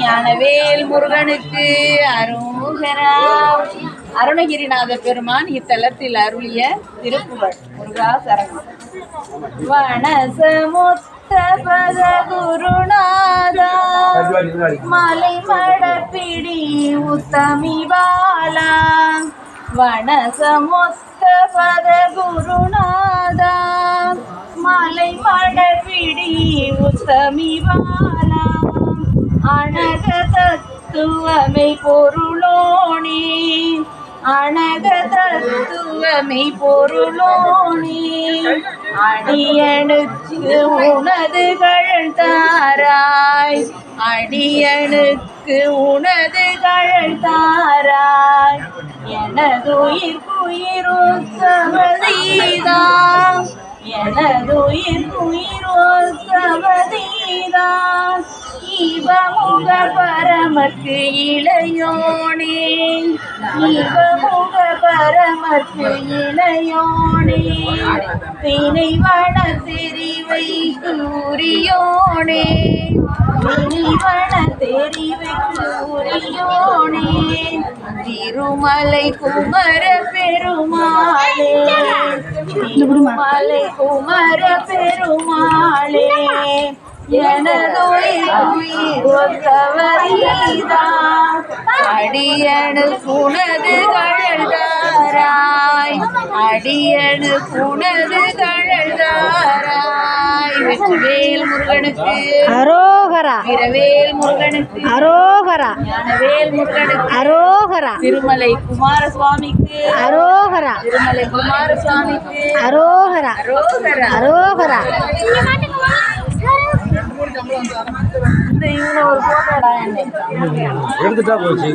ஞானவேல் முருகனுக்கு அருகரா அருணகிரிநாத பெருமான் இத்தலத்தில் அருளிய திருப்புகழ். முருகா சரணம். வனசமுத்த பத குருநாதா மலை மடப்பிடி உத்தமி பாலா வனசமுத்த பத குருநாதா மலை மடப்பிடி உத்தமி பாலா அனக தத்துவமை பொருளோனே அனக தத்துவமை பொருளோனே. அடியனுக்கு உனது கழல் தாராய் அடியனுக்கு உனது கழல் தாராய். எனதுயிர் குயிருத்தமதீதான் எனதுயிர் குயிருத்தமதீதான் இவமுக பரமக்கு இளையோனே. இவமுக பரமக்கு இளையோனே. தினைவன தெரிவை கூறியோனே தினைவன தெரிவை கூறியோனே திருமலை குமர பெருமாளே. திருமலை குமர பெருமாளே எனதொழிதான் அடியனு குணது கழல்தாராய் அடியனு குணது கழல்தாராய் வெற்றிவேல் முருகனுக்கு அரோகரா. வீரவேல் முருகனுக்கு அரோகரா. ஞானவேல் முருகனுக்கு அரோகரா. திருமலை குமாரசுவாமிக்கு அரோகரா. திருமலை குமாரசுவாமிக்கு அரோகரா. அரோகரா. அரோகரா. இந்த இவனை ஒரு போட்டோடா என்னை? எடுத்துட்டா போச்சு.